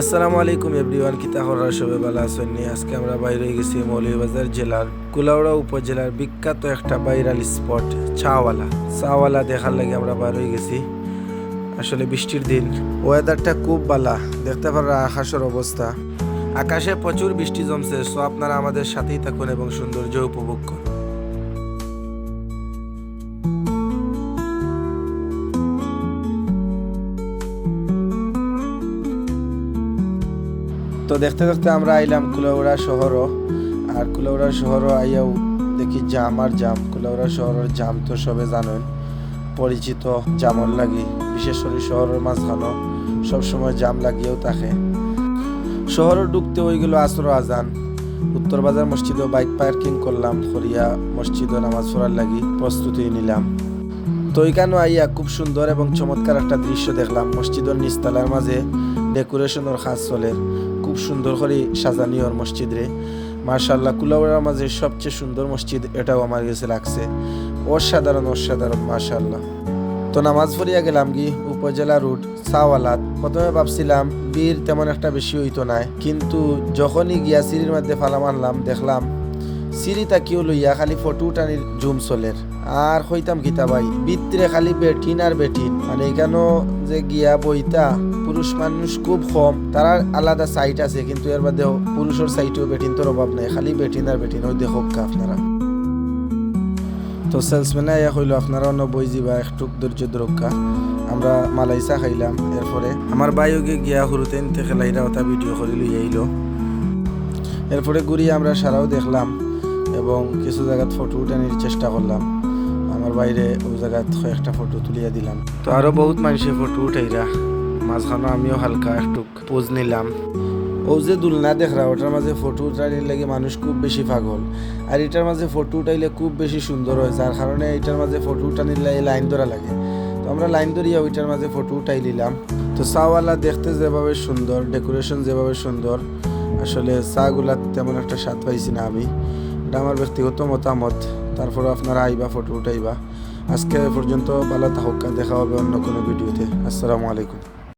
আসসালামু আলাইকুম এভরিওয়ান কিতা করার সবাই ভালো আছেন? নি? আজকে আমরা বাইরে গেছি মৌলভীবাজার জেলার কুলাউড়া উপজেলার বিখ্যাত একটা ভাইরাল স্পট, চাওয়ালা। চাওয়ালা দেখার লাগে আমরা হয়ে গেছি। আসলে বৃষ্টির দিন ওয়েদারটা খুব ভালা দেখতে পারা আকাশের অবস্থা। আকাশে প্রচুর বৃষ্টি জমছে সো আপনারা আমাদের সাথেই থাকুন এবং সৌন্দর্য উপভোগ করুন। তো দেখতে দেখতে আমরা আইলাম কুলাউড়া শহরও, আর কুলাউড়া শহরও আইয়াও দেখি জাম আর জাম। কুলাউড়া শহরের জাম তো সবে জানেন পরিচিত জামর লাগি, বিশেষ করে শহরের মাঝখানো সবসময় জাম লাগিয়েও থাকে। শহরে ঢুকতে ওই গেল আসর আজান। উত্তর বাজার মসজিদে বাইক পার্কিং করলাম, করিয়া মসজিদে নামাজ পড়ার লাগি প্রস্তুতি নিলাম। তো এখানে আইয়া খুব সুন্দর এবং চমৎকার একটা দৃশ্য দেখলাম। মসজিদের নিচতলার মাঝে ডেকোরেশনের কাজ চলে। খুব সুন্দর করে সাজানি ওর মসজিদ রে। মার্শাল্লাহ কুলাউড়ার মাঝে সবচেয়ে সুন্দর মসজিদ এটাও আমার কাছে লাগছে। অসাধারণ অসাধারণ মার্শাল্লাহ তো নামাজ পড়িয়া গেলাম কি, উপজেলা রুট, সাওয়ালাত। প্রথমে ভাবছিলাম বীর তেমন একটা বেশি হইতো নাই কিন্তু যখনই গিয়া সিঁড়ির মধ্যে ফালা আনলাম, দেখলাম সিঁড়ি তাকিও লইয়া খালি ফটো টানির জুম চলের। আর হইতাম গীতা ভাই, বিত্রে খালি বেঠিন আর বেঠিন। মানে এখানেও যে গিয়া বইতা, পুরুষ মানুষ খুব কম, তার আলাদা সাইট আছে, কিন্তু এর বাদেও পুরুষের সাইটেও বেঠিন তোর অভাব নাই, খালি বেঠিন আর বেঠিন, ওই দেখো আপনারা। তো সেলসম্যানে আয়া হইল আপনারা বই যাবা একটু ধৈর্য রক্ষা আমরা মালাইসা খাইলাম, এরপরে আমার বাইকে গিয়া হুরুতে নিতে খেলাইরা ওটা ভিডিও করে লই আইলো। এরপরে ঘুরিয়ে আমরা সারাও দেখলাম। এবং কিছু জায়গাত ফটো উঠানোর চেষ্টা করলাম। আমার বাইরে ওই জায়গাত কয়েকটা ফটো তুলিয়া দিলাম। তো আরও বহুত মানুষে ফটো উঠাইরা। মাঝখানে আমিও হালকা একটু পোজ নিলাম। ও যে দুলনা দেখরা, ওটার মাঝে ফটো উঠাইলে লাগে মানুষ খুব বেশি পাগল। আর এটার মাঝে ফটো উঠাইলে খুব বেশি সুন্দর হয়, যার কারণে এটার মাঝে ফটো উঠানির লাগে লাইন ধরা লাগে। তো আমরা লাইন ধরিয়া ওইটার মাঝে ফটো উঠাই নিলাম। তো চাওয়ালা দেখতে যেভাবে সুন্দর ডেকোরেশন যেভাবে সুন্দর, আসলে চাগুলা তেমন একটা স্বাদ পাইছি না আমি। এটা আমার ব্যক্তিগত মতামত। তারপরে আপনারা আইবা, ফটো উঠাইবা। আজকে পর্যন্ত ভালো থাকুক, দেখা হবে অন্য কোনো ভিডিওতে। আসসালামু আলাইকুম।